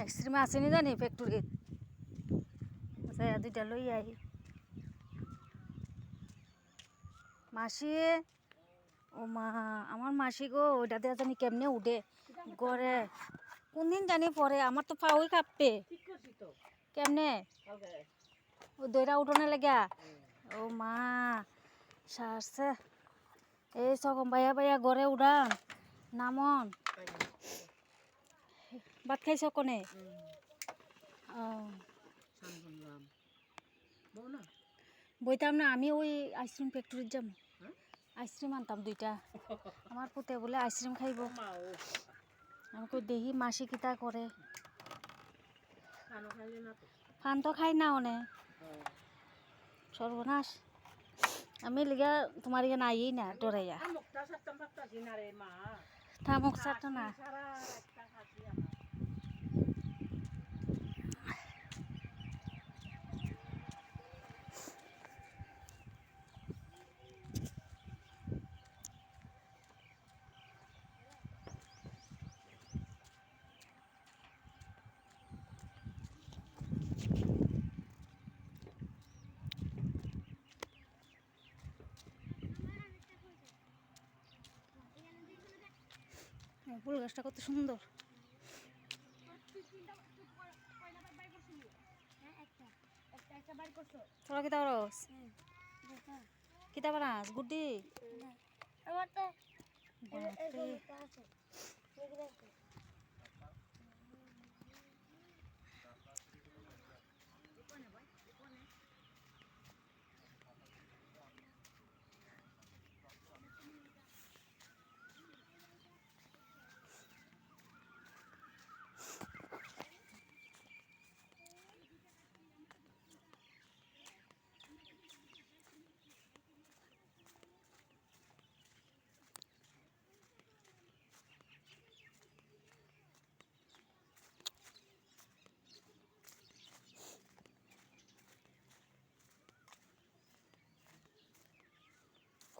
Ice cream আসেনি জানি ফ্যাক্টরিত আচ্ছা দুইটা লই আই। মাসি, ও মা, আমার মাসি গো ওইটাতে জানি কেমনে উঠে? গড়ে কোনদিন জানি পরে, আমার তো পাওই কাঁপবে কেমনে? ও দইরা উঠোনে লেগা ও মা, সারছে। এই সকম ভাইয়া ভাইয়া গড়ে উড়ান নামন। ভাত খাইছ কনে? বইতাম না আমি ওই আইসক্রিম ফ্যাক্টরিত যাম। হ্যাঁ? আইসক্রিম আনতাম দুইটা। আমার পুতে বলে আইসক্রিম খাইব। ও দেখি মাসি কিতা করে। ফান তো? খাই না অনে। সর্বনাশ। আমি লিগা তোমার ইয়ে নাইই না ডরাইয়া। থামুক চাটো না। ফুল গাছটা কত সুন্দর তোরা কিতা করস কিতা বানাস গুড্ডি বাপরে।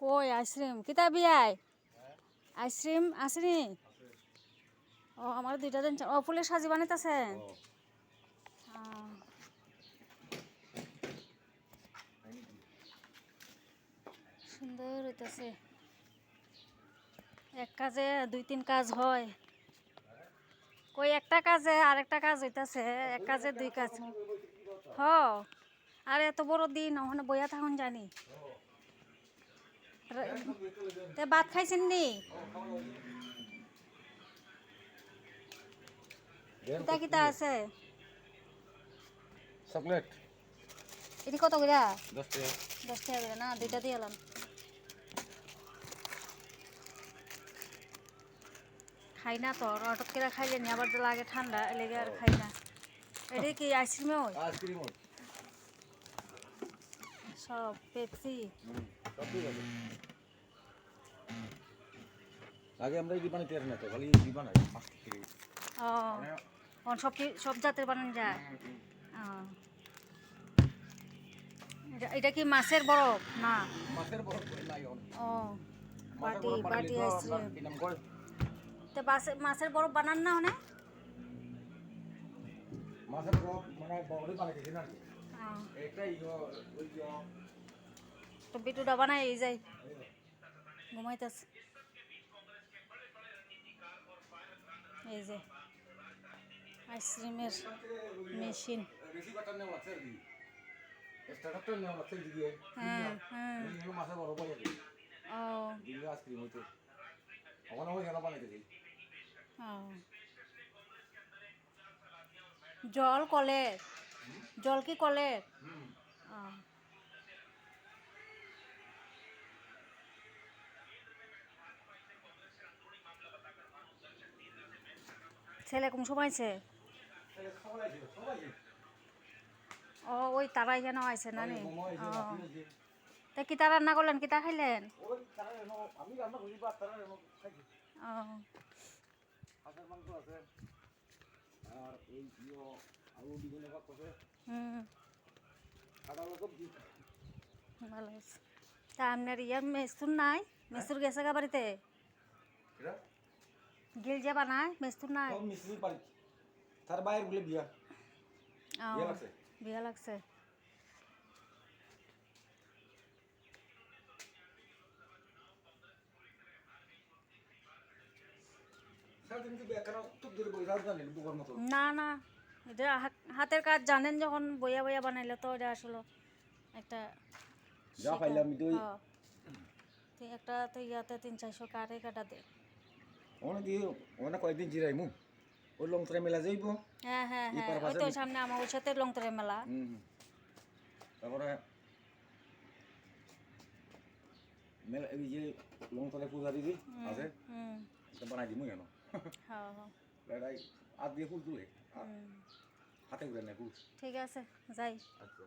কই আইসক্রিম। কিতা বিয়াই? আইসক্রিম? আসেনি ও আমার দুইটা দিন ও ফুলের সাজি বানাইতেছে সুন্দর হইতেছে। এক কাজে দুই তিন কাজ হয়। কই একটা কাজে আরেকটা কাজ হইতাছে এক কাজে দুই কাজ। হ। আর এত বড় দিন ওখানে বইয়া থাকুন জানি। তে ভাত খাইছেন নি? কিতা কিতা আছে? চকলেট। এটি কত করে দশ টাকা। দশ টাকা করে না দুইটা দিয়ে এলাম। খাই না তো হঠাৎ করে খাইলে নি আবার লাগে ঠান্ডা লেগে আর খাই না। এটা কি আইসক্রিমে আইসক্রিম সব পেপসি। সব ঠিক আছে আগে আমরা এই বানাইতে পারি না তো খালি এই মাস্টার থেকে। ও সব কি সব জাতের বানানো যায়? এটা- এটা কি মাছের বরফ? না। মাছের বরফ ও বাটি বাটি আইসক্রিম তো মাছের বরফ বানান না মানে মাছের বরফ মানে বড়ই বানাইতেছি না তো বিটুটা বানাই এই যাই। ঘুমাইতেছে। এই যে আইসক্রিমের মেশিন। হ্যাঁ হ্যাঁ। জল কলের জল কি কলের ও ছেলে কোন সবাই ছিল ও ওই তারাই যেন আইছে না নি? তা করলেন খাইলেন? ওই তারা রান্না করি বা তারা এনো ও। ভালো আছে তা আপনার ইয়ার মেস্তুর নাই? মেস্তুর গেছে গা বাড়িতে? গিল যে বানায় মেস্তুর নাই? তার বাইরের বলে বিয়া। বিয়া লাগছে? না না। এটা হাতের কাজ জানেন যখন বইয়া বইয়া বানাইলে তো এটা আসলে একটা যা পাইলাম তো ওই- হ্যাঁ। তো একটা তো ইয়াতে তিন চারশো কারে কাটা দে। অনেক অনেক কয়েকদিন জিরাইমু। ওই লং ট্রে মেলা যাইব হ্যাঁ হ্যাঁ হ্যাঁ। ওই তো সামনে আমার ওই সাথে লংতরে মেলা। হুম তারপরে মেলা এই যে লং ট্রে পূজা হুম, আছে হুম। বানাই দিমু কেন? হ্যাঁ হ্যাঁ। আর দিয়ে ফুল তুলে। হাতে উড়ে নেই ঠিক আছে যাই। আচ্ছা।